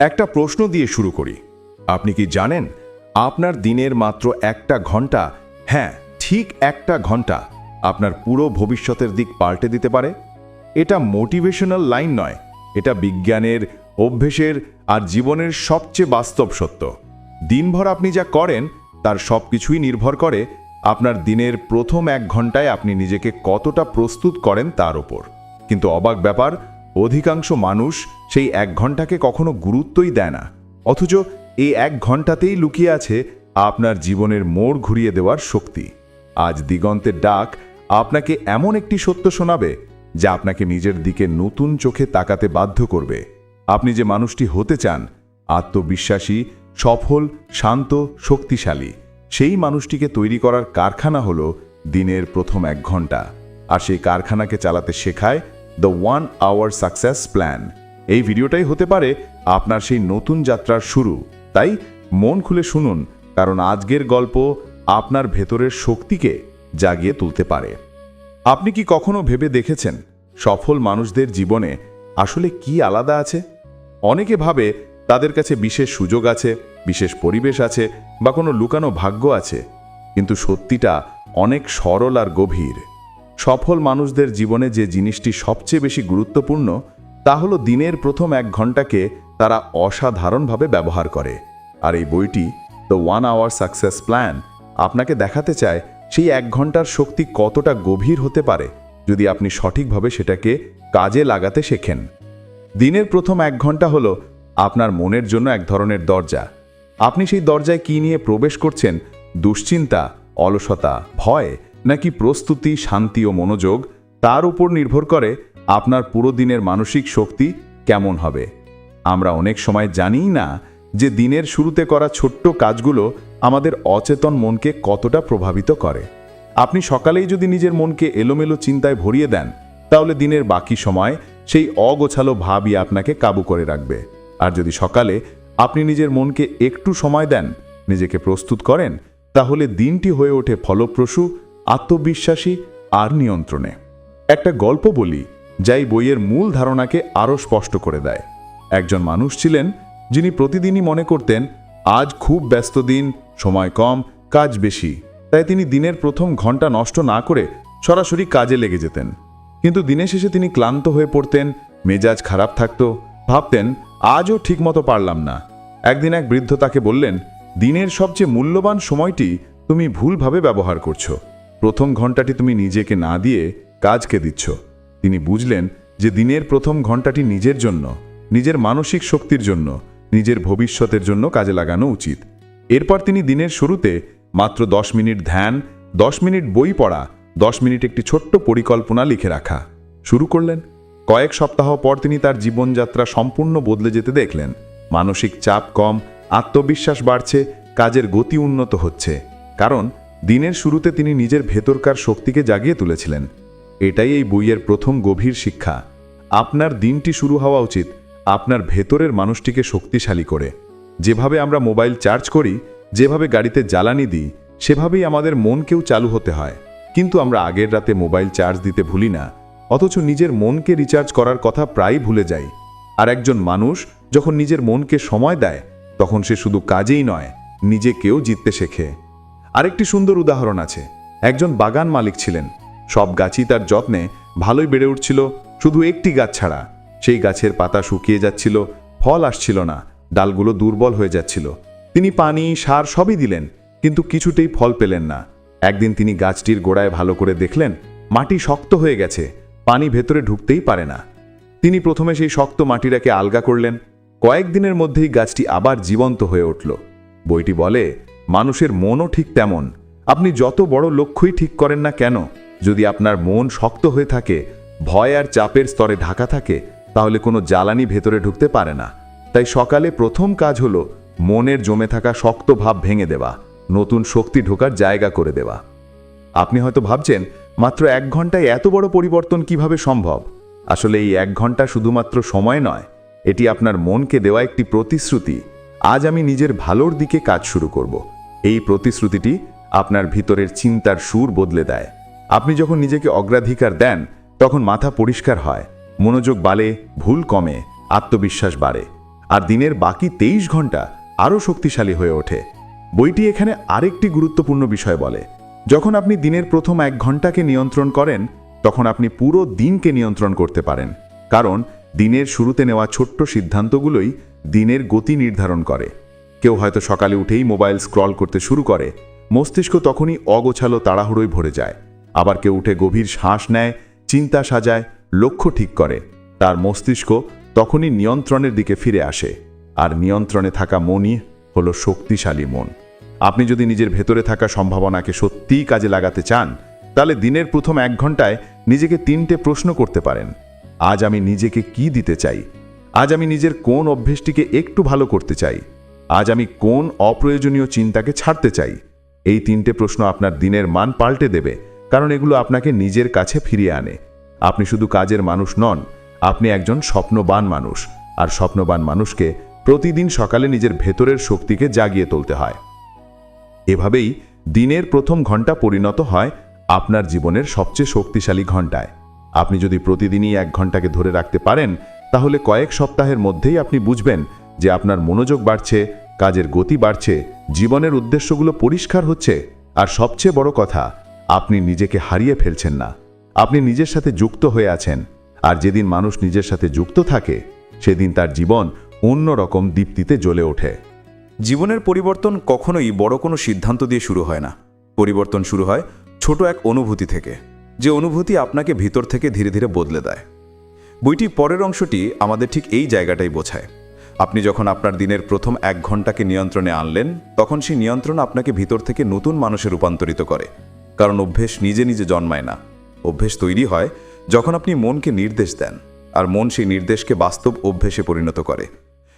একটা প্রশ্ন দিয়ে শুরু করি। আপনি কি জানেন আপনার দিনের মাত্র একটা ঘণ্টা? হ্যাঁ ঠিক একটা ঘণ্টা আপনার পুরো ভবিষ্যতের দিক পাল্টে দিতে পারে। এটা মোটিভেশনাল লাইন নয়, এটা বিজ্ঞানের, অভ্যেসের আর জীবনের সবচেয়ে বাস্তব সত্য। দিনভর আপনি যা করেন, তার সব কিছুই নির্ভর করে আপনার দিনের প্রথম এক ঘন্টায় আপনি নিজেকে কতটা প্রস্তুত করেন তার ওপর। কিন্তু অবাক ব্যাপার অধিকাংশ মানুষ সেই এক ঘন্টাকে কখনো গুরুত্বই দেয় না। অথচ এই এক ঘন্টাতেই লুকিয়ে আছে আপনার জীবনের মোড় ঘুরিয়ে দেওয়ার শক্তি। আজ দিগন্তের ডাক আপনাকে এমন একটি সত্য শোনাবে, যা আপনাকে নিজের দিকে নতুন চোখে তাকাতে বাধ্য করবে। আপনি যে মানুষটি হতে চান, আত্মবিশ্বাসী, সফল, শান্ত, শক্তিশালী, সেই মানুষটিকে তৈরি করার কারখানা হলো দিনের প্রথম এক ঘণ্টা আর সেই কারখানাকে চালাতে শেখায় the one hour success plan এই ভিডিওটাই হতে পারে আপনার সেই নতুন যাত্রার শুরু। তাই মন খুলে শুনুন, কারণ আজকের গল্প আপনার ভেতরের শক্তিকে জাগিয়ে তুলতে পারে। আপনি কি কখনো ভেবে দেখেছেন সফল মানুষদের জীবনে আসলে কি আলাদা আছে? অনেকে ভাবে তাদের কাছে বিশেষ সুযোগ আছে, বিশেষ পরিবেশ আছে, বা কোনো লুকানো ভাগ্য আছে। কিন্তু সত্যিটা অনেক সরল আর গভীর। সফল মানুষদের জীবনে যে জিনিসটি সবচেয়ে বেশি গুরুত্বপূর্ণ, তা হলো দিনের প্রথম এক ঘন্টাকে তারা অসাধারণভাবে ব্যবহার করে। আর এই বইটি the one hour success plan আপনাকে দেখাতে চায় সেই এক ঘণ্টার শক্তি কতটা গভীর হতে পারে যদি আপনি সঠিকভাবে সেটাকে কাজে লাগাতে শেখেন। দিনের প্রথম এক ঘণ্টা হলো আপনার মনের জন্য এক ধরনের দরজা। আপনি সেই দরজায় কি নিয়ে প্রবেশ করছেন? দুশ্চিন্তা, অলসতা, ভয় নাকি প্রস্তুতি, শান্তি ও মনোযোগ তার উপর নির্ভর করে আপনার পুরো দিনের মানসিক শক্তি কেমন হবে। আমরা অনেক সময় জানিই না যে দিনের শুরুতে করা ছোট্ট কাজগুলো আমাদের অচেতন মনকে কতটা প্রভাবিত করে। আপনি সকালেই যদি নিজের মনকে এলোমেলো চিন্তায় ভরিয়ে দেন, তাহলে দিনের বাকি সময় সেই অগোছালো ভাবই আপনাকে কাবু করে রাখবে। আর যদি সকালে আপনি নিজের মনকে একটু সময় দেন, নিজেকে প্রস্তুত করেন, তাহলে দিনটি হয়ে ওঠে ফলপ্রসূ আত্মবিশ্বাসী আর নিয়ন্ত্রণে। একটা গল্প বলি যাই বইয়ের মূল ধারণাকে আরও স্পষ্ট করে দেয়। একজন মানুষ ছিলেন যিনি প্রতিদিনই মনে করতেন, আজ খুব ব্যস্ত দিন, সময় কম, কাজ বেশি। তাই তিনি দিনের প্রথম ঘণ্টা নষ্ট না করে সরাসরি কাজে লেগে যেতেন। কিন্তু দিনের শেষে তিনি ক্লান্ত হয়ে পড়তেন, মেজাজ খারাপ থাকত, ভাবতেন, আজও ঠিকমতো পারলাম না। একদিন এক বৃদ্ধ তাকে বললেন, দিনের সবচেয়ে মূল্যবান সময়টি তুমি ভুলভাবে ব্যবহার করছ। প্রথম ঘন্টাটি তুমি নিজেকে না দিয়ে কাজকে দিচ্ছ। তিনি বুঝলেন যে দিনের প্রথম ঘন্টাটি নিজের জন্য, নিজের মানসিক শক্তির জন্য, নিজের ভবিষ্যতের জন্য কাজে লাগানো উচিত। এরপর তিনি দিনের শুরুতে মাত্র দশ মিনিট ধ্যান, দশ মিনিট বই পড়া, দশ মিনিট একটি ছোট্ট পরিকল্পনা লিখে রাখা। শুরু করলেন। কয়েক সপ্তাহ পর তিনি তার জীবনযাত্রা সম্পূর্ণ বদলে যেতে দেখলেন। মানসিক চাপ কম, আত্মবিশ্বাস বাড়ছে, কাজের গতি উন্নত হচ্ছে। কারণ দিনের শুরুতে তিনি নিজের ভেতরকার শক্তিকে জাগিয়ে তুলেছিলেন। এটাই এই বইয়ের প্রথম গভীর শিক্ষা। আপনার দিনটি শুরু হওয়া উচিত আপনার ভেতরের মানুষটিকে শক্তিশালী করে। যেভাবে আমরা মোবাইল চার্জ করি, যেভাবে গাড়িতে জ্বালানি দিই, সেভাবেই আমাদের মনকেও চালু হতে হয়। কিন্তু আমরা আগের রাতে মোবাইল চার্জ দিতে ভুলি না, অথচ নিজের মনকে রিচার্জ করার কথা প্রায় ভুলে যাই। আর একজন মানুষ যখন নিজের মনকে সময় দেয়, তখন সে শুধু কাজেই নয়, নিজেকেও জিততে শেখে। আরেকটি সুন্দর উদাহরণ আছে। একজন বাগান মালিক ছিলেন। সব গাছই তার যত্নে ভালোই বেড়ে উঠছিল, শুধু একটি গাছ ছাড়া। সেই গাছের পাতা শুকিয়ে যাচ্ছিল, ফল আসছিল না, ডালগুলো দুর্বল হয়ে যাচ্ছিল। তিনি পানি, সার সবই দিলেন, কিন্তু কিছুতেই ফল পেলেন না। একদিন তিনি গাছটির গোড়ায় ভালো করে দেখলেন, মাটি শক্ত হয়ে গেছে, পানি ভেতরে ঢুকতেই পারে না। তিনি প্রথমে সেই শক্ত মাটিটাকে আলগা করলেন, কয়েকদিনের মধ্যেই গাছটি আবার জীবন্ত হয়ে উঠল। বইটি বলে মানুষের মনও ঠিক তেমন। আপনি যত বড় লক্ষ্যই ঠিক করেন না কেন, যদি আপনার মন শক্ত হয়ে থাকে, ভয় আর চাপের স্তরে ঢাকা থাকে, তাহলে কোনো জ্বালানি ভেতরে ঢুকতে পারে না। তাই সকালে প্রথম কাজ হলো মনের জমে থাকা শক্ত ভাব ভেঙে দেওয়া, নতুন শক্তি ঢোকার জায়গা করে দেওয়া। আপনি হয়তো ভাবছেন, মাত্র এক ঘন্টায় এত বড় পরিবর্তন কীভাবে সম্ভব? আসলে এই এক ঘণ্টা শুধুমাত্র সময় নয়, এটি আপনার মনকে দেওয়া একটি প্রতিশ্রুতি। আজ আমি নিজের ভালোর দিকে কাজ শুরু করব। এই প্রতিশ্রুতিটি আপনার ভিতরের চিন্তার সুর বদলে দেয়। আপনি যখন নিজেকে অগ্রাধিকার দেন, তখন মাথা পরিষ্কার হয়, মনোযোগ বাড়ে, ভুল কমে, আত্মবিশ্বাস বাড়ে। আর দিনের বাকি তেইশ ঘণ্টা আরও শক্তিশালী হয়ে ওঠে। বইটি এখানে আরেকটি গুরুত্বপূর্ণ বিষয় বলে। যখন আপনি দিনের প্রথম এক ঘন্টাকে নিয়ন্ত্রণ করেন, তখন আপনি পুরো দিনকে নিয়ন্ত্রণ করতে পারেন। কারণ দিনের শুরুতে নেওয়া ছোট্ট সিদ্ধান্তগুলোই দিনের গতি নির্ধারণ করে। কেউ হয়তো সকালে উঠেই মোবাইল স্ক্রল করতে শুরু করে। মস্তিষ্ক তখনই অগোছালো তাড়াহুড়োই ভরে যায়। আবার কেউ উঠে গভীর শ্বাস নেয়, চিন্তা সাজায়, লক্ষ্য ঠিক করে। তার মস্তিষ্ক তখনই নিয়ন্ত্রণের দিকে ফিরে আসে। আর নিয়ন্ত্রণে থাকা মনই হলো শক্তিশালী মন। আপনি যদি নিজের ভেতরে থাকা সম্ভাবনাকে সত্যিই কাজে লাগাতে চান, তাহলে দিনের প্রথম এক ঘন্টায় নিজেকে তিনটে প্রশ্ন করতে পারেন। আজ আমি নিজেকে কি দিতে চাই? আজ আমি নিজের কোন অভ্যেসটিকে একটু ভালো করতে চাই? আজ আমি কোন অপ্রয়োজনীয় চিন্তাকে ছাড়তে চাই? এই তিনটে প্রশ্ন আপনার দিনের মান পাল্টে দেবে, কারণ এগুলো আপনাকে নিজের কাছে ফিরিয়ে আনে। আপনি শুধু কাজের মানুষ নন, আপনি একজন স্বপ্নবান মানুষ, আর স্বপ্নবান মানুষকে প্রতিদিন সকালে নিজের ভেতরের শক্তিকে জাগিয়ে তুলতে হয়। এভাবেই দিনের প্রথম ঘণ্টা পরিণত হয় আপনার জীবনের সবচেয়ে শক্তিশালী ঘন্টায়। আপনি যদি প্রতিদিনই এক ঘন্টাকে ধরে রাখতে পারেন, তাহলে কয়েক সপ্তাহের মধ্যেই আপনি বুঝবেন যে আপনার মনোযোগ বাড়ছে, কাজের গতি বাড়ছে, জীবনের উদ্দেশ্যগুলো পরিষ্কার হচ্ছে, আর সবচেয়ে বড় কথা, আপনি নিজেকে হারিয়ে ফেলছেন না। আপনি নিজের সাথে যুক্ত হয়ে আছেন, আর যেদিন মানুষ নিজের সাথে যুক্ত থাকে, সেদিন তার জীবন অন্যরকম দীপ্তিতে জ্বলে ওঠে। জীবনের পরিবর্তন কখনোই বড় কোনো সিদ্ধান্ত দিয়ে শুরু হয় না। পরিবর্তন শুরু হয় ছোট এক অনুভূতি থেকে, যে অনুভূতি আপনাকে ভিতর থেকে ধীরে ধীরে বদলে দেয়। বইটি পরের অংশটি আমাদের ঠিক এই জায়গাটাই বোঝায়। আপনি যখন আপনার দিনের প্রথম এক ঘন্টাকে নিয়ন্ত্রণে আনলেন, তখন সেই নিয়ন্ত্রণ আপনাকে ভিতর থেকে নতুন মানুষে রূপান্তরিত করে। কারণ অভ্যেস নিজে নিজে জন্মায় না। অভ্যেস তৈরি হয় যখন আপনি মনকে নির্দেশ দেন, আর মন সেই নির্দেশকে বাস্তব অভ্যেসে পরিণত করে।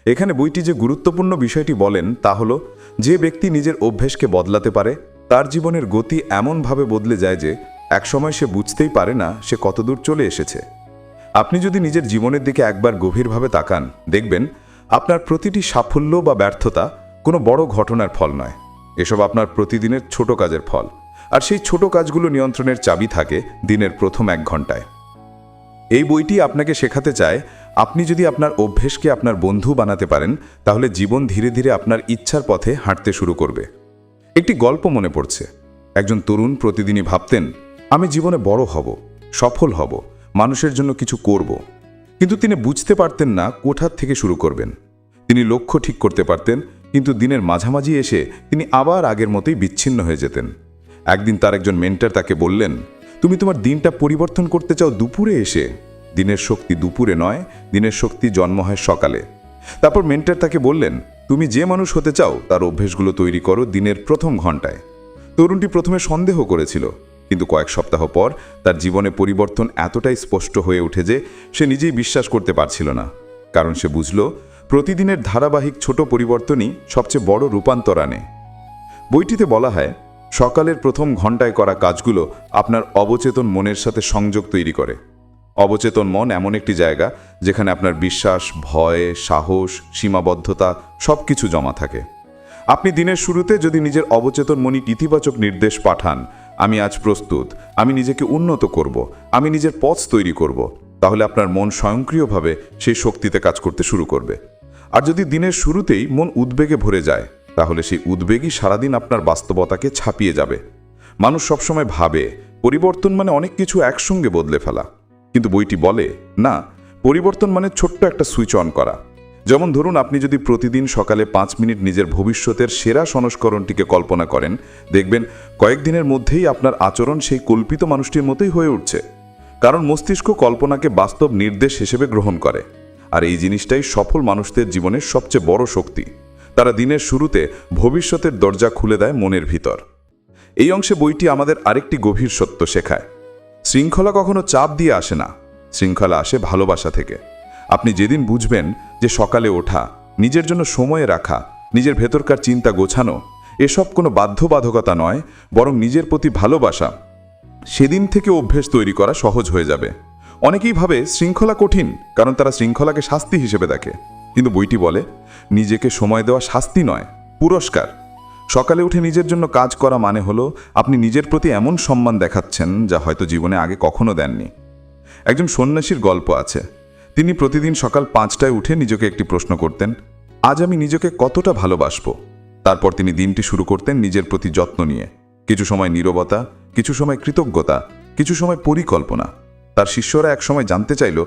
এখানে বইটি যে গুরুত্বপূর্ণ বিষয়টি বলেন, তা হলো যে ব্যক্তি নিজের অভ্যেসকে বদলাতে পারে, তার জীবনের গতি এমনভাবে বদলে যায় যে, একসময় সে বুঝতেই পারে না সে কতদূর চলে এসেছে। আপনি যদি নিজের জীবনের দিকে একবার গভীরভাবে তাকান, দেখবেন আপনার প্রতিটি সাফল্য বা ব্যর্থতা কোনো বড় ঘটনার ফল নয়। এসব আপনার প্রতিদিনের ছোট কাজের ফল। আর সেই ছোট কাজগুলো নিয়ন্ত্রণের চাবি থাকে দিনের প্রথম এক ঘন্টায়। এই বইটি আপনাকে শেখাতে চায়, আপনি যদি আপনার অভ্যেসকে আপনার বন্ধু বানাতে পারেন, তাহলে জীবন ধীরে ধীরে আপনার ইচ্ছার পথে হাঁটতে শুরু করবে। একটি গল্প মনে পড়ছে। একজন তরুণ প্রতিদিনই ভাবতেন, আমি জীবনে বড় হব, সফল হব, মানুষের জন্য কিছু করব। কিন্তু তিনি বুঝতে পারতেন না কোঠার থেকে শুরু করবেন। তিনি লক্ষ্য ঠিক করতে পারতেন, কিন্তু দিনের মাঝামাঝি এসে তিনি আবার আগের মতোই বিচ্ছিন্ন হয়ে যেতেন। একদিন তার একজন মেন্টার তাকে বললেন, তুমি তোমার দিনটা পরিবর্তন করতে চাও দুপুরে এসে? দিনের শক্তি দুপুরে নয়, দিনের শক্তি জন্ম হয় সকালে। তারপর মেন্টার তাকে বললেন, তুমি যে মানুষ হতে চাও, তার অভ্যেসগুলো তৈরি করো দিনের প্রথম ঘন্টায় তরুণটি প্রথমে সন্দেহ করেছিল কিন্তু কয়েক সপ্তাহ পর তার জীবনে পরিবর্তন এতটাই স্পষ্ট হয়ে ওঠে যে সে নিজেই বিশ্বাস করতে পারছিল না। কারণ সে বুঝল, প্রতিদিনের ধারাবাহিক ছোট পরিবর্তনই সবচেয়ে বড় রূপান্তর আনে। বইটিতে বলা হয়, সকালের প্রথম ঘন্টায় করা কাজগুলো আপনার অবচেতন মনের সাথে সংযোগ তৈরি করে। অবচেতন মন এমন একটি জায়গা যেখানে আপনার বিশ্বাস, ভয়, সাহস, সীমাবদ্ধতা সব কিছু জমা থাকে। আপনি দিনের শুরুতে যদি নিজের অবচেতন মনি ইতিবাচক নির্দেশ পাঠান আমি আজ প্রস্তুত। আমি নিজেকে উন্নত করব। আমি নিজের পথ তৈরি করব। তাহলে আপনার মন স্বয়ংক্রিয়ভাবে সেই শক্তিতে কাজ করতে শুরু করবে। আর যদি দিনের শুরুতেই মন উদ্বেগে ভরে যায়, তাহলে সেই উদ্বেগই সারাদিন আপনার বাস্তবতাকে ছাপিয়ে যাবে। মানুষ সবসময় ভাবে, পরিবর্তন মানে অনেক কিছু একসঙ্গে বদলে ফেলা। কিন্তু বইটি বলে, না, পরিবর্তন মানে ছোট্ট একটা সুইচ অন করা। যেমন ধরুন, আপনি যদি প্রতিদিন সকালে পাঁচ মিনিট নিজের ভবিষ্যতের সেরা সংস্করণটিকে কল্পনা করেন, দেখবেন কয়েকদিনের মধ্যেই আপনার আচরণ সেই কল্পিত মানুষটির মতোই হয়ে উঠছে। কারণ মস্তিষ্ক কল্পনাকে বাস্তব নির্দেশ হিসেবে গ্রহণ করে। আর এই জিনিসটাই সফল মানুষদের জীবনের সবচেয়ে বড় শক্তি। তারা দিনের শুরুতে ভবিষ্যতের দরজা খুলে দেয় মনের ভিতর। এই অংশে বইটি আমাদের আরেকটি গভীর সত্য শেখায়। শৃঙ্খলা কখনো চাপ দিয়ে আসে না। শৃঙ্খলা আসে ভালোবাসা থেকে। আপনি যেদিন বুঝবেন যে সকালে ওঠা, নিজের জন্য সময়ে রাখা, নিজের ভেতরকার চিন্তা গোছানো, এসব কোনো বাধ্যবাধকতা নয়, বরং নিজের প্রতি ভালোবাসা। সেদিন থেকে অভ্যেস তৈরি করা সহজ হয়ে যাবে। অনেকেই ভাবে শৃঙ্খলা কঠিন, কারণ তারা শৃঙ্খলাকে শাস্তি হিসেবে দেখে। কিন্তু বইটি বলে, নিজেকে সময় দেওয়া শাস্তি নয়, পুরস্কার। সকালে উঠে নিজের জন্য কাজ করা মানে হলো, আপনি নিজের প্রতি এমন সম্মান দেখাচ্ছেন যা হয়তো জীবনে আগে কখনো দেননি। একজন সন্ন্যাসীর গল্প আছে। তিনি প্রতিদিন সকাল পাঁচটায় উঠে নিজেকে একটি প্রশ্ন করতেন, আজ আমি নিজেকে কতটা ভালোবাসব? তারপর তিনি দিনটি শুরু করতেন নিজের প্রতি যত্ন নিয়ে। কিছু সময় নীরবতা, কিছু সময় কৃতজ্ঞতা, কিছু সময় পরিকল্পনা। তার শিষ্যরা এক সময় জানতে চাইল,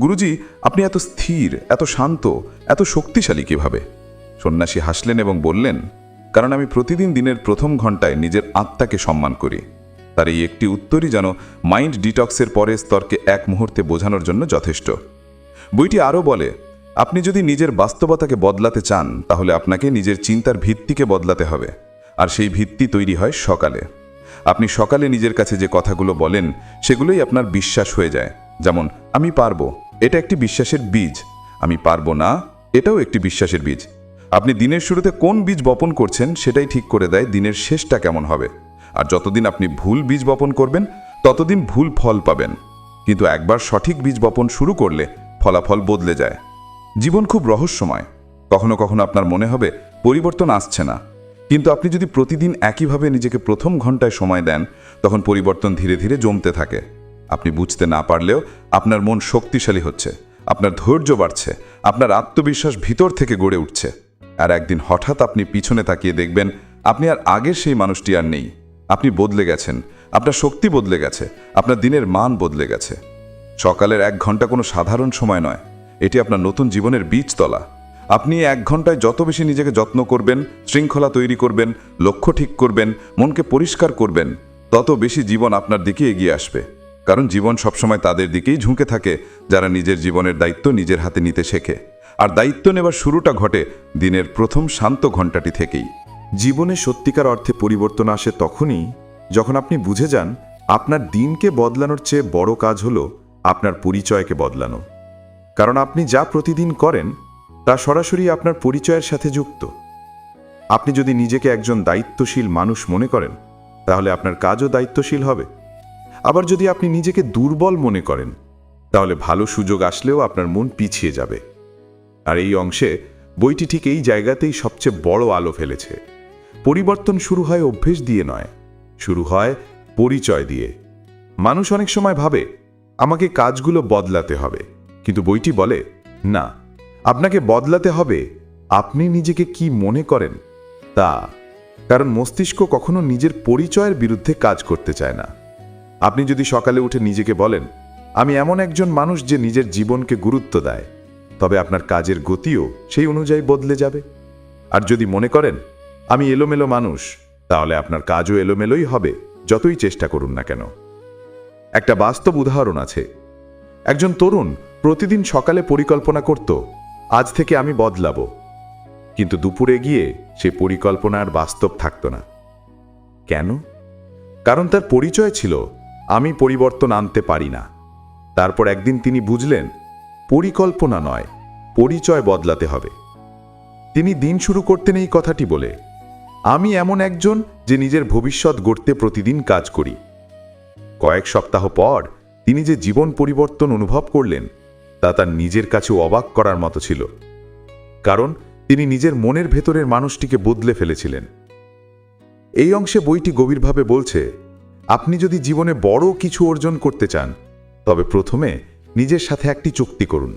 গুরুজি, আপনি এত স্থির, এত শান্ত, এত শক্তিশালী কীভাবে? সন্ন্যাসী হাসলেন এবং বললেন, কারণ আমি প্রতিদিন দিনের প্রথম ঘন্টায় নিজের আত্মাকে সম্মান করি। তার এই একটি উত্তরই যেন মাইন্ড ডিটক্সের পরের স্তরকে এক মুহূর্তে বোঝানোর জন্য যথেষ্ট। বইটি আরও বলে, আপনি যদি নিজের বাস্তবতাকে বদলাতে চান, তাহলে আপনাকে নিজের চিন্তার ভিত্তিকে বদলাতে হবে। আর সেই ভিত্তি তৈরি হয় সকালে। আপনি সকালে নিজের কাছে যে কথাগুলো বলেন, সেগুলোই আপনার বিশ্বাস হয়ে যায়। যেমন, আমি পারব, এটা একটি বিশ্বাসের বীজ। আমি পারব না, এটাও একটি বিশ্বাসের বীজ। আপনি দিনের শুরুতে কোন বীজ বপন করছেন, সেটাই ঠিক করে দেয় দিনের শেষটা কেমন হবে। আর যতদিন আপনি ভুল বীজ বপন করবেন, ততদিন ভুল ফল পাবেন। কিন্তু একবার সঠিক বীজ বপন শুরু করলে ফলাফল বদলে যায়। জীবন খুব রহস্যময়। কখনো কখনো আপনার মনে হবে, পরিবর্তন আসছে না। কিন্তু আপনি যদি প্রতিদিন একইভাবে নিজেকে প্রথম ঘন্টায় সময় দেন, তখন পরিবর্তন ধীরে ধীরে জমতে থাকে। আপনি বুঝতে না পারলেও আপনার মন শক্তিশালী হচ্ছে, আপনার ধৈর্য বাড়ছে, আপনার আত্মবিশ্বাস ভিতর থেকে গড়ে উঠছে। আর একদিন হঠাৎ আপনি পিছনে তাকিয়ে দেখবেন, আপনি আর আগের সেই মানুষটি আর নেই। আপনি বদলে গেছেন, আপনার শক্তি বদলে গেছে, আপনার দিনের মান বদলে গেছে। সকালের এক ঘণ্টা কোনো সাধারণ সময় নয়। এটি আপনার নতুন জীবনের বীজতলা। আপনি এক ঘন্টায় যত বেশি নিজেকে যত্ন করবেন, শৃঙ্খলা তৈরি করবেন, লক্ষ্য ঠিক করবেন, মনকে পরিষ্কার করবেন, তত বেশি জীবন আপনার দিকে এগিয়ে আসবে। কারণ জীবন সবসময় তাদের দিকেই ঝুঁকে থাকে, যারা নিজের জীবনের দায়িত্ব নিজের হাতে নিতে শেখে। আর দায়িত্ব নেবার শুরুটা ঘটে দিনের প্রথম শান্ত ঘন্টাটি থেকেই। জীবনে সত্যিকার অর্থে পরিবর্তন আসে তখনই যখন আপনি বুঝে যান, আপনার দিনকে বদলানোর চেয়ে বড় কাজ হলো আপনার পরিচয়কে বদলানো। কারণ আপনি যা প্রতিদিন করেন, তা সরাসরি আপনার পরিচয়ের সাথে যুক্ত। আপনি যদি নিজেকে একজন দায়িত্বশীল মানুষ মনে করেন, তাহলে আপনার কাজও দায়িত্বশীল হবে। আবার যদি আপনি নিজেকে দুর্বল মনে করেন, তাহলে ভালো সুযোগ আসলেও আপনার মন পিছিয়ে যাবে। আর এই অংশে বইটি ঠিক এই জায়গাতেই সবচেয়ে বড় আলো ফেলেছে। পরিবর্তন শুরু হয় অভ্যেস দিয়ে নয়, শুরু হয় পরিচয় দিয়ে। মানুষ অনেক সময় ভাবে আমাকে কাজগুলো বদলাতে হবে। কিন্তু বইটি বলে, না, আপনাকে বদলাতে হবে। আপনি নিজেকে কি মনে করেন? তা, কারণ মস্তিষ্ক কখনো নিজের পরিচয়ের বিরুদ্ধে কাজ করতে চায় না। আপনি যদি সকালে উঠে নিজেকে বলেন, আমি এমন একজন মানুষ যে নিজের জীবনকে গুরুত্ব দেয়, তবে আপনার কাজের গতিও সেই অনুযায়ী বদলে যাবে। আর যদি মনে করেন, আমি এলোমেলো মানুষ, তাহলে আপনার কাজও এলোমেলোই হবে, যতই চেষ্টা করুন না কেন একটা বাস্তব উদাহরণ আছে। একজন তরুণ প্রতিদিন সকালে পরিকল্পনা করত, আজ থেকে আমি বদলাবো। কিন্তু দুপুরে গিয়ে সে পরিকল্পনা আর বাস্তব থাকত না। কেন? কারণ তার পরিচয় ছিল, আমি পরিবর্তন আনতে পারি না। তারপর একদিন তিনি বুঝলেন, পরিকল্পনা নয়, পরিচয় বদলাতে হবে। তিনি দিন শুরু করতেন এই কথাটি বলে, আমি এমন একজন যে নিজের ভবিষ্যৎ গড়তে প্রতিদিন কাজ করি। কয়েক সপ্তাহ পর তিনি যে জীবন পরিবর্তন অনুভব করলেন, তা তার নিজের কাছে অবাক করার মতো ছিল। কারণ তিনি নিজের মনের ভেতরের মানুষটিকে বদলে ফেলেছিলেন। এই অংশে বইটি গভীরভাবে বলছে, আপনি যদি জীবনে বড় কিছু অর্জন করতে চান, তবে প্রথমে নিজের সাথে একটি চুক্তি করুন।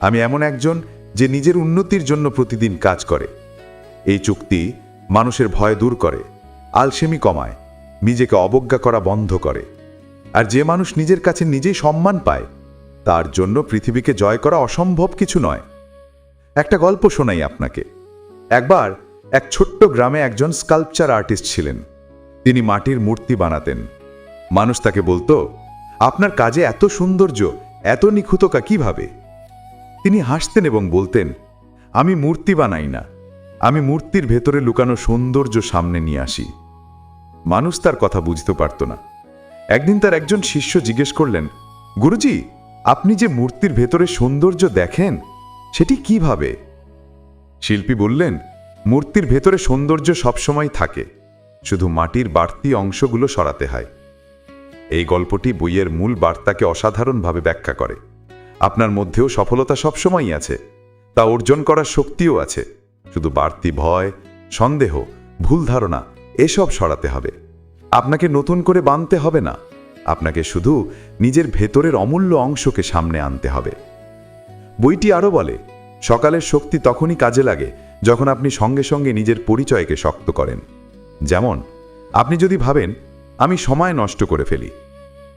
আমি এমন একজন যে নিজের উন্নতির জন্য প্রতিদিন কাজ করে। এই চুক্তি মানুষের ভয় দূর করে, আলসেমি কমায়, নিজেকে অবজ্ঞা করা বন্ধ করে। আর যে মানুষ নিজের কাছে নিজেই সম্মান পায়, তার জন্য পৃথিবীকে জয় করা অসম্ভব কিছু নয়। একটা গল্প শোনাই আপনাকে। একবার এক ছোট্ট গ্রামে একজন স্কাল্পচার আর্টিস্ট ছিলেন। তিনি মাটির মূর্তি বানাতেন। মানুষ তাকে বলতো, আপনার কাজে এত সৌন্দর্য, এত নিখুঁতকা কীভাবে? তিনি হাসতেন এবং বলতেন, আমি মূর্তি বানাই না। আমি মূর্তির ভেতরে লুকানো সৌন্দর্য সামনে নিয়ে আসি। মানুষ তার কথা বুঝতে পারত না। একদিন তার একজন শিষ্য জিজ্ঞেস করলেন, গুরুজি, আপনি যে মূর্তির ভেতরে সৌন্দর্য দেখেন, সেটি কীভাবে? শিল্পী বললেন, মূর্তির ভেতরে সৌন্দর্য সবসময় থাকে, শুধু মাটির বাড়তি অংশগুলো সরাতে হয়। এই গল্পটি বইয়ের মূল বার্তাকে অসাধারণভাবে ব্যাখ্যা করে। আপনার মধ্যেও সফলতা সবসময়ই আছে, তা অর্জন করার শক্তিও আছে, শুধু বাড়তি ভয়, সন্দেহ, ভুল ধারণা, এসব সরাতে হবে। আপনাকে নতুন করে বানতে হবে না। আপনাকে শুধু নিজের ভেতরের অমূল্য অংশকে সামনে আনতে হবে। বইটি আরও বলে, সকালের শক্তি তখনই কাজে লাগে যখন আপনি সঙ্গে সঙ্গে নিজের পরিচয়কে শক্ত করেন। যেমন, আপনি যদি ভাবেন, আমি সময় নষ্ট করে ফেলি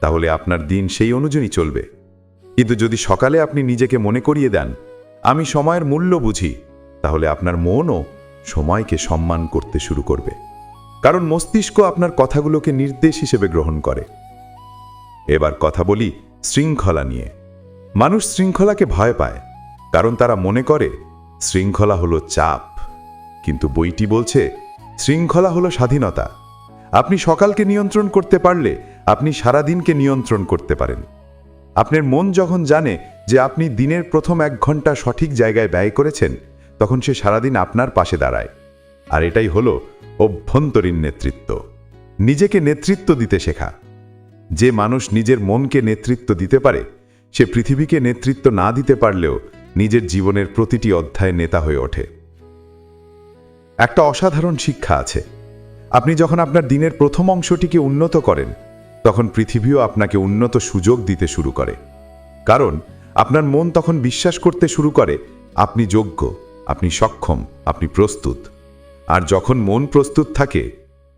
তাহলে আপনার দিন সেই অনুযায়ী চলবে। কিন্তু যদি সকালে আপনি নিজেকে মনে করিয়ে দেন, আমি সময়ের মূল্য বুঝি তাহলে আপনার মনও সময়কে সম্মান করতে শুরু করবে। কারণ মস্তিষ্ক আপনার কথাগুলোকে নির্দেশ হিসেবে গ্রহণ করে। এবার কথা বলি শৃঙ্খলা নিয়ে। মানুষ শৃঙ্খলাকে ভয় পায়, কারণ তারা মনে করে শৃঙ্খলা হলো চাপ। কিন্তু বইটি বলছে শৃঙ্খলা হলো স্বাধীনতা। আপনি সকালকে নিয়ন্ত্রণ করতে পারলে আপনি সারাদিনকে নিয়ন্ত্রণ করতে পারেন। আপনার মন যখন জানে যে আপনি দিনের প্রথম এক ঘণ্টা সঠিক জায়গায় ব্যয় করেছেন, তখন সে সারাদিন আপনার পাশে দাঁড়ায়। আর এটাই হলো অভ্যন্তরীণ নেতৃত্ব। নিজেকে নেতৃত্ব দিতে শেখা। যে মানুষ নিজের মনকে নেতৃত্ব দিতে পারে, সে পৃথিবীকে নেতৃত্ব না দিতে পারলেও নিজের জীবনের প্রতিটি অধ্যায়ে নেতা হয়ে ওঠে। একটা অসাধারণ শিক্ষা আছে। আপনি যখন আপনার দিনের প্রথম অংশটিকে উন্নত করেন, তখন পৃথিবীও আপনাকে উন্নত সুযোগ দিতে শুরু করে। কারণ, আপনার মন তখন বিশ্বাস করতে শুরু করে, আপনি যোগ্য, আপনি সক্ষম, আপনি প্রস্তুত। আর যখন মন প্রস্তুত থাকে,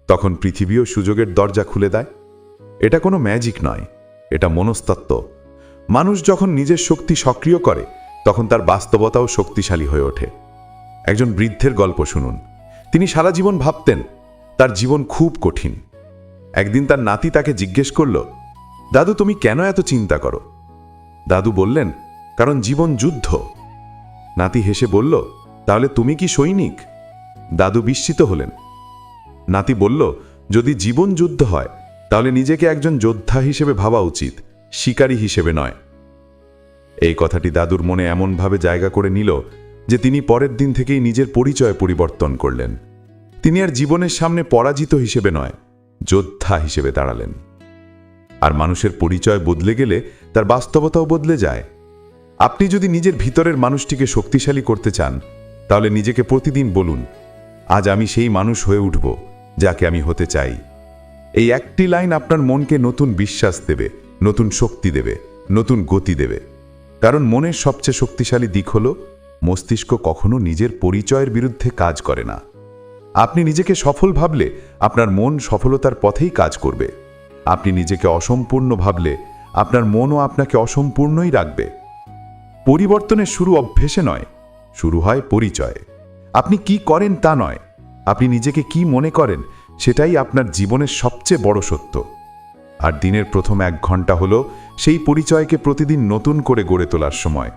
তখন পৃথিবীও সুযোগের দরজা খুলে দেয়। এটা কোনো ম্যাজিক নয়, এটা মনস্তত্ত্ব। মানুষ যখন নিজের শক্তি সক্রিয় করে, তখন তার বাস্তবতাও শক্তিশালী হয়ে ওঠে। একজন বৃদ্ধের গল্প শুনুন। তিনি সারা জীবন ভাবতেন, তার জীবন খুব কঠিন। একদিন তার নাতি তাকে জিজ্ঞেস করল, দাদু, তুমি কেন এত চিন্তা করো? দাদু বললেন, কারণ জীবন যুদ্ধ। নাতি হেসে বলল, তাহলে তুমি কি সৈনিক? দাদু বিস্মিত হলেন। নাতি বলল, যদি জীবন যুদ্ধ হয়, তাহলে নিজেকে একজন যোদ্ধা হিসেবে ভাবা উচিত, শিকারী হিসেবে নয়। এই কথাটি দাদুর মনে এমনভাবে জায়গা করে নিল যে তিনি পরের দিন থেকেই নিজের পরিচয় পরিবর্তন করলেন। তিনি আর জীবনের সামনে পরাজিত হিসেবে নয়, যোদ্ধা হিসেবে দাঁড়ালেন। আর মানুষের পরিচয় বদলে গেলে তার বাস্তবতাও বদলে যায়। আপনি যদি নিজের ভিতরের মানুষটিকে শক্তিশালী করতে চান, তাহলে নিজেকে প্রতিদিন বলুন আজ আমি সেই মানুষ হয়ে উঠব, যাকে আমি হতে চাই। এই একটি লাইন আপনার মনকে নতুন বিশ্বাস দেবে, নতুন শক্তি দেবে, নতুন গতি দেবে। কারণ মনের সবচেয়ে শক্তিশালী দিক হল, মস্তিষ্ক কখনো নিজের পরিচয়ের বিরুদ্ধে কাজ করে না। আপনি নিজেকে সফল ভাবলে আপনার মন সফলতার পথেই কাজ করবে। আপনি নিজেকে অসম্পূর্ণ ভাবলে আপনার মনও আপনাকে অসম্পূর্ণই রাখবে। পরিবর্তনের শুরু অভ্যেসে নয়, শুরু হয় পরিচয়ে। আপনি কি করেন তা নয়। আপনি নিজেকে কি মনে করেন, সেটাই আপনার জীবনের সবচেয়ে বড় সত্য। আর দিনের প্রথম এক ঘণ্টা হলো সেই পরিচয়কে প্রতিদিন নতুন করে গড়ে তোলার সময়।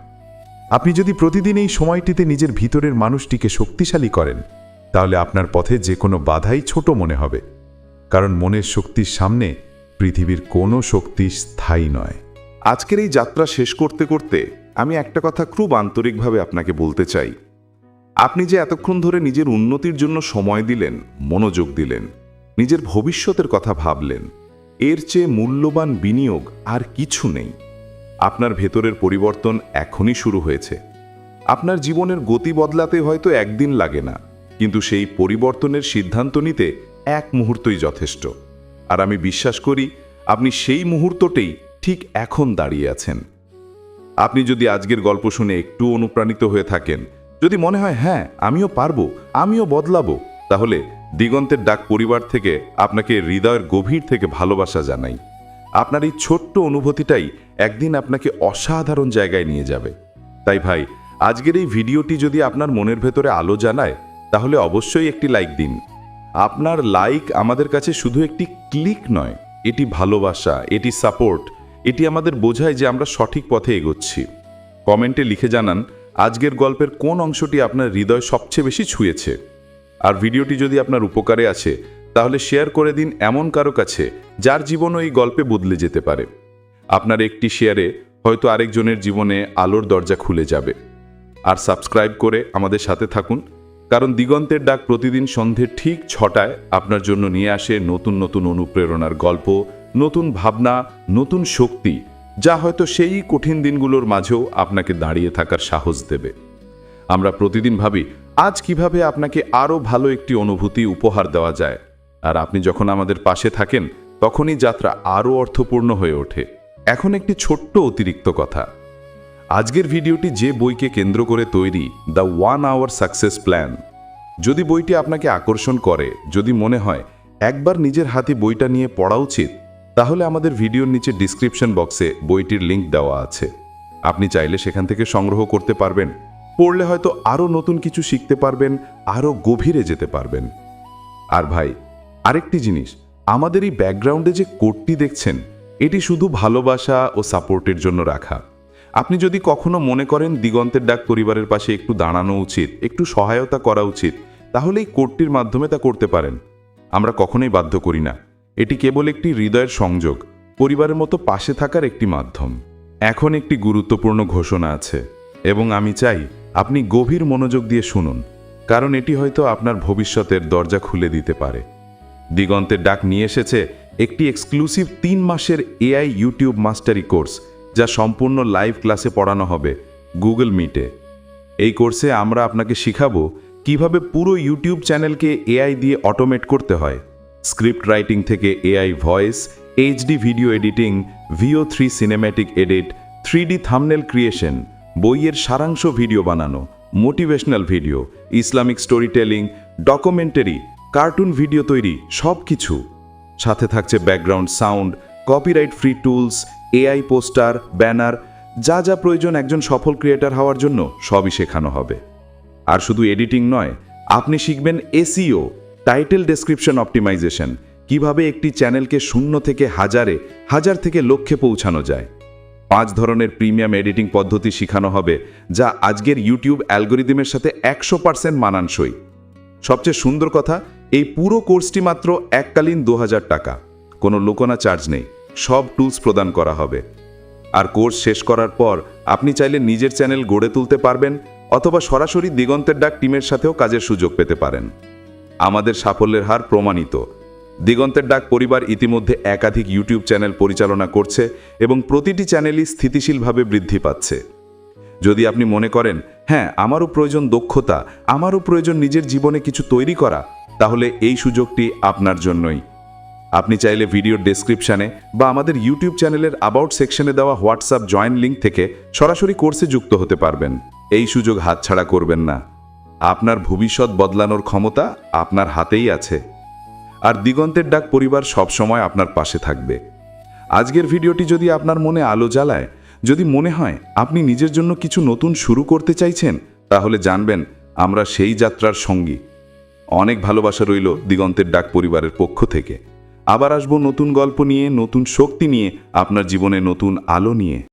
আপনি যদি প্রতিদিন এই সময়টিতে নিজের ভিতরের মানুষটিকে শক্তিশালী করেন, তাহলে আপনার পথে যে কোনো বাধাই ছোট মনে হবে। কারণ মনের শক্তির সামনে পৃথিবীর কোনো শক্তি স্থায়ী নয়। আজকের এই যাত্রা শেষ করতে করতে আমি একটা কথা খুব আন্তরিকভাবে আপনাকে বলতে চাই। আপনি যে এতক্ষণ ধরে নিজের উন্নতির জন্য সময় দিলেন, মনোযোগ দিলেন, নিজের ভবিষ্যতের কথা ভাবলেন, এর চেয়ে মূল্যবান বিনিয়োগ আর কিছু নেই। আপনার ভেতরের পরিবর্তন এখনই শুরু হয়েছে। আপনার জীবনের গতি বদলাতে হয়তো একদিন লাগে না, কিন্তু সেই পরিবর্তনের সিদ্ধান্ত নিতে এক মুহূর্তই যথেষ্ট। আর আমি বিশ্বাস করি, আপনি সেই মুহূর্তটেই ঠিক এখন দাঁড়িয়ে আছেন। আপনি যদি আজকের গল্প শুনে একটু অনুপ্রাণিত হয়ে থাকেন যদি মনে হয় হ্যাঁ আমিও পারব, আমিও বদলাবো, তাহলে দিগন্তের ডাক পরিবার থেকে আপনাকে হৃদয়ের গভীর থেকে ভালোবাসা জানাই। আপনার এই ছোট্ট অনুভূতিটাই একদিন আপনাকে অসাধারণ জায়গায় নিয়ে যাবে। তাই ভাই, আজকের এই ভিডিওটি যদি আপনার মনের ভেতরে আলো জানায়, তাহলে অবশ্যই একটি লাইক দিন। আপনার লাইক আমাদের কাছে শুধু একটি ক্লিক নয়, এটি ভালোবাসা, এটি সাপোর্ট, এটি আমাদের বোঝায় যে আমরা সঠিক পথে এগোচ্ছি। কমেন্টে লিখে জানান আজকের গল্পের কোন অংশটি আপনার হৃদয় সবচেয়ে বেশি ছুঁয়েছে? আর ভিডিওটি যদি আপনার উপকারে আছে তাহলে শেয়ার করে দিন এমন কারও কাছে যার জীবনও এই গল্পে বদলে যেতে পারে। আপনার একটি শেয়ারে হয়তো আরেকজনের জীবনে আলোর দরজা খুলে যাবে। আর সাবস্ক্রাইব করে আমাদের সাথে থাকুন, কারণ দিগন্তের ডাক প্রতিদিন সন্ধে ঠিক ছটায় আপনার জন্য নিয়ে আসে নতুন নতুন অনুপ্রেরণার গল্প, নতুন ভাবনা, নতুন শক্তি যা হয়তো সেই কঠিন দিনগুলোর মাঝেও আপনাকে দাঁড়িয়ে থাকার সাহস দেবে। আমরা প্রতিদিন ভাবি, আজ কীভাবে আপনাকে আরও ভালো একটি অনুভূতি উপহার দেওয়া যায়। আর আপনি যখন আমাদের পাশে থাকেন, তখনই যাত্রা আরও অর্থপূর্ণ হয়ে ওঠে। এখন একটি ছোট্ট অতিরিক্ত কথা। আজকের ভিডিওটি যে বইকে কেন্দ্র করে তৈরি, the one hour success plan. যদি বইটি আপনাকে আকর্ষণ করে, যদি মনে হয়, একবার নিজের হাতে বইটা নিয়ে পড়া উচিত তাহলে আমাদের ভিডিওর নিচে ডিসক্রিপশন বক্সে বইটির লিংক দেওয়া আছে। আপনি চাইলে সেখান থেকে সংগ্রহ করতে পারবেন, পড়লে হয়তো আরও নতুন কিছু শিখতে পারবেন আরও গভীরে যেতে পারবেন। আর ভাই, আরেকটি জিনিস, আমাদের এই ব্যাকগ্রাউন্ডে যে কোডটি দেখছেন, এটি শুধু ভালোবাসা ও সাপোর্টের জন্য রাখা। আপনি যদি কখনো মনে করেন দিগন্তের ডাক পরিবারের পাশে একটু দাঁড়ানো উচিত, একটু সহায়তা করা উচিত, তাহলে এই কোডটির মাধ্যমে তা করতে পারেন। আমরা কখনোই বাধ্য করি না। এটি কেবল একটি হৃদয়ের সংযোগ, পরিবারের মতো পাশে থাকার একটি মাধ্যম। এখন একটি গুরুত্বপূর্ণ ঘোষণা আছে, এবং আমি চাই আপনি গভীর মনোযোগ দিয়ে শুনুন, কারণ এটি হয়তো আপনার ভবিষ্যতের দরজা খুলে দিতে পারে। দিগন্তের ডাক নিয়ে এসেছে একটি এক্সক্লুসিভ তিন মাসের এআই ইউটিউব মাস্টারি কোর্স, যা সম্পূর্ণ লাইভ ক্লাসে পড়ানো হবে গুগল মিটে। এই কোর্সে আমরা আপনাকে শিখাবো কীভাবে পুরো ইউটিউব চ্যানেলকে এআই দিয়ে অটোমেট করতে হয়। স্ক্রিপ্ট রাইটিং থেকে AI voice, HD video editing, Veo three cinematic edit three D thumbnail creation, বইয়ের সারাংশ ভিডিও বানানো, motivational video, Islamic story telling documentary, cartoon video তৈরি, সব কিছু। সাথে থাকছে background sound, copyright free tools, AI poster, banner, যা যা প্রয়োজন একজন সফল ক্রিয়েটার হওয়ার জন্য সবই শেখানো হবে। আর শুধু এডিটিং নয়, আপনি শিখবেন এসইও টাইটেল ডেসক্রিপশন অপটিমাইজেশন কীভাবে একটি চ্যানেলকে শূন্য থেকে হাজারে, হাজার থেকে লক্ষ্যে পৌঁছানো যায়। পাঁচ ধরনের প্রিমিয়াম এডিটিং পদ্ধতি শেখানো হবে, যা আজকের ইউটিউব অ্যালগোরিদমের সাথে একশো পার্সেন্ট মানানসই। সবচেয়ে সুন্দর কথা, এই পুরো কোর্সটি মাত্র এককালীন দু হাজার টাকা। কোনো লোকনা চার্জ নেই, সব টুলস প্রদান করা হবে। আর কোর্স শেষ করার পর আপনি চাইলে নিজের চ্যানেল গড়ে তুলতে পারবেন, অথবা সরাসরি দিগন্তের ডাক টিমের সাথেও কাজের সুযোগ পেতে পারেন। আমাদের সাফল্যের হার প্রমাণিত। দিগন্তের ডাক পরিবার ইতিমধ্যে একাধিক ইউটিউব চ্যানেল পরিচালনা করছে এবং প্রতিটি চ্যানেলই স্থিতিশীলভাবে বৃদ্ধি পাচ্ছে। যদি আপনি মনে করেন হ্যাঁ আমারও প্রয়োজন দক্ষতা, আমারও প্রয়োজন নিজের জীবনে কিছু তৈরি করা, তাহলে এই সুযোগটি আপনার জন্যই। আপনি চাইলে ভিডিওর ডেসক্রিপশানে বা আমাদের ইউটিউব চ্যানেলের অ্যাবাউট সেকশনে দেওয়া হোয়াটসঅ্যাপ জয়েন লিঙ্ক থেকে সরাসরি কোর্সে যুক্ত হতে পারবেন। এই সুযোগ হাতছাড়া করবেন না। আপনার ভবিষ্যৎ বদলানোর ক্ষমতা আপনার হাতেই আছে। আর দিগন্তের ডাক পরিবার সবসময় আপনার পাশে থাকবে। আজকের ভিডিওটি যদি আপনার মনে আলো জ্বালায়, যদি মনে হয় আপনি নিজের জন্য কিছু নতুন শুরু করতে চাইছেন, তাহলে জানবেন আমরা সেই যাত্রার সঙ্গী। অনেক ভালোবাসা রইল দিগন্তের ডাক পরিবারের পক্ষ থেকে। আবার আসব নতুন গল্প নিয়ে, নতুন শক্তি নিয়ে, আপনার জীবনে নতুন আলো নিয়ে।